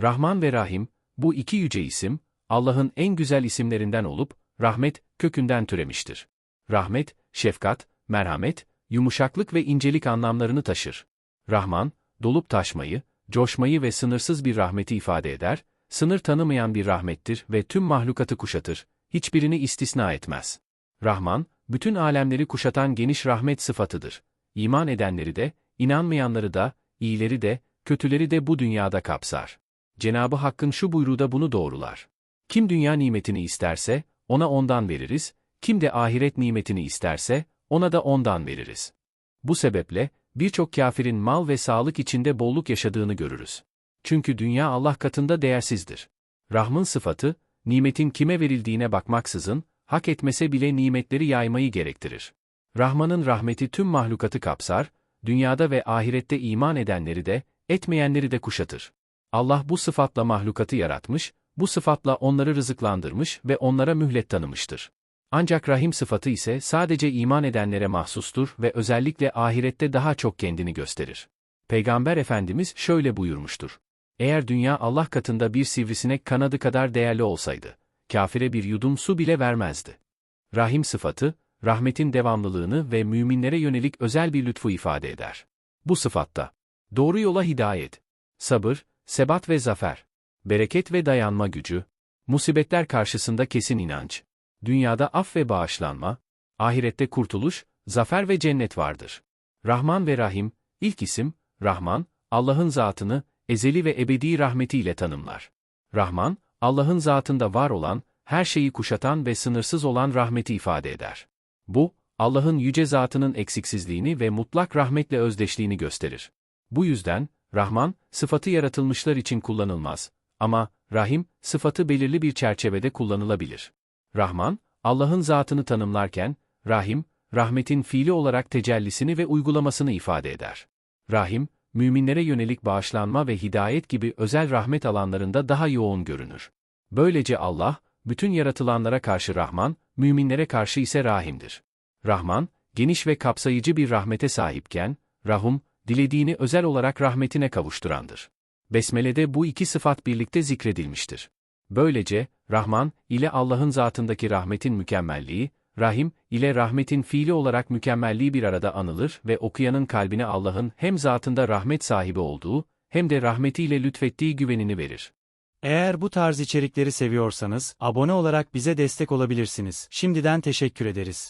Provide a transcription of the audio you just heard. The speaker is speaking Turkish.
Rahman ve Rahim, bu iki yüce isim, Allah'ın en güzel isimlerinden olup, rahmet, kökünden türemiştir. Rahmet, şefkat, merhamet, yumuşaklık ve incelik anlamlarını taşır. Rahman, dolup taşmayı, coşmayı ve sınırsız bir rahmeti ifade eder, sınır tanımayan bir rahmettir ve tüm mahlukatı kuşatır, hiçbirini istisna etmez. Rahman, bütün alemleri kuşatan geniş rahmet sıfatıdır. İman edenleri de, inanmayanları da, iyileri de, kötüleri de bu dünyada kapsar. Cenabı Hakk'ın şu buyruğu da bunu doğrular. Kim dünya nimetini isterse, ona ondan veririz, kim de ahiret nimetini isterse, ona da ondan veririz. Bu sebeple, birçok kafirin mal ve sağlık içinde bolluk yaşadığını görürüz. Çünkü dünya Allah katında değersizdir. Rahmın sıfatı, nimetin kime verildiğine bakmaksızın, hak etmese bile nimetleri yaymayı gerektirir. Rahman'ın rahmeti tüm mahlukatı kapsar, dünyada ve ahirette iman edenleri de, etmeyenleri de kuşatır. Allah bu sıfatla mahlukatı yaratmış, bu sıfatla onları rızıklandırmış ve onlara mühlet tanımıştır. Ancak rahim sıfatı ise sadece iman edenlere mahsustur ve özellikle ahirette daha çok kendini gösterir. Peygamber Efendimiz şöyle buyurmuştur. Eğer dünya Allah katında bir sivrisinek kanadı kadar değerli olsaydı, kafire bir yudum su bile vermezdi. Rahim sıfatı, rahmetin devamlılığını ve müminlere yönelik özel bir lütfu ifade eder. Bu sıfatta, doğru yola hidayet, sabır, sebat ve zafer, bereket ve dayanma gücü, musibetler karşısında kesin inanç, dünyada af ve bağışlanma, ahirette kurtuluş, zafer ve cennet vardır. Rahman ve Rahim, ilk isim, Rahman, Allah'ın zatını, ezeli ve ebedi rahmetiyle tanımlar. Rahman, Allah'ın zatında var olan, her şeyi kuşatan ve sınırsız olan rahmeti ifade eder. Bu, Allah'ın yüce zatının eksiksizliğini ve mutlak rahmetle özdeşliğini gösterir. Bu yüzden, Rahman, sıfatı yaratılmışlar için kullanılmaz. Ama, Rahim, sıfatı belirli bir çerçevede kullanılabilir. Rahman, Allah'ın zatını tanımlarken, Rahim, rahmetin fiili olarak tecellisini ve uygulamasını ifade eder. Rahim, müminlere yönelik bağışlanma ve hidayet gibi özel rahmet alanlarında daha yoğun görünür. Böylece Allah, bütün yaratılanlara karşı Rahman, müminlere karşı ise Rahim'dir. Rahman, geniş ve kapsayıcı bir rahmete sahipken, Rahum, dilediğini özel olarak rahmetine kavuşturandır. Besmele'de bu iki sıfat birlikte zikredilmiştir. Böylece, Rahman ile Allah'ın zatındaki rahmetin mükemmelliği, Rahim ile rahmetin fiili olarak mükemmelliği bir arada anılır ve okuyanın kalbine Allah'ın hem zatında rahmet sahibi olduğu, hem de rahmetiyle lütfettiği güvenini verir. Eğer bu tarz içerikleri seviyorsanız, abone olarak bize destek olabilirsiniz. Şimdiden teşekkür ederiz.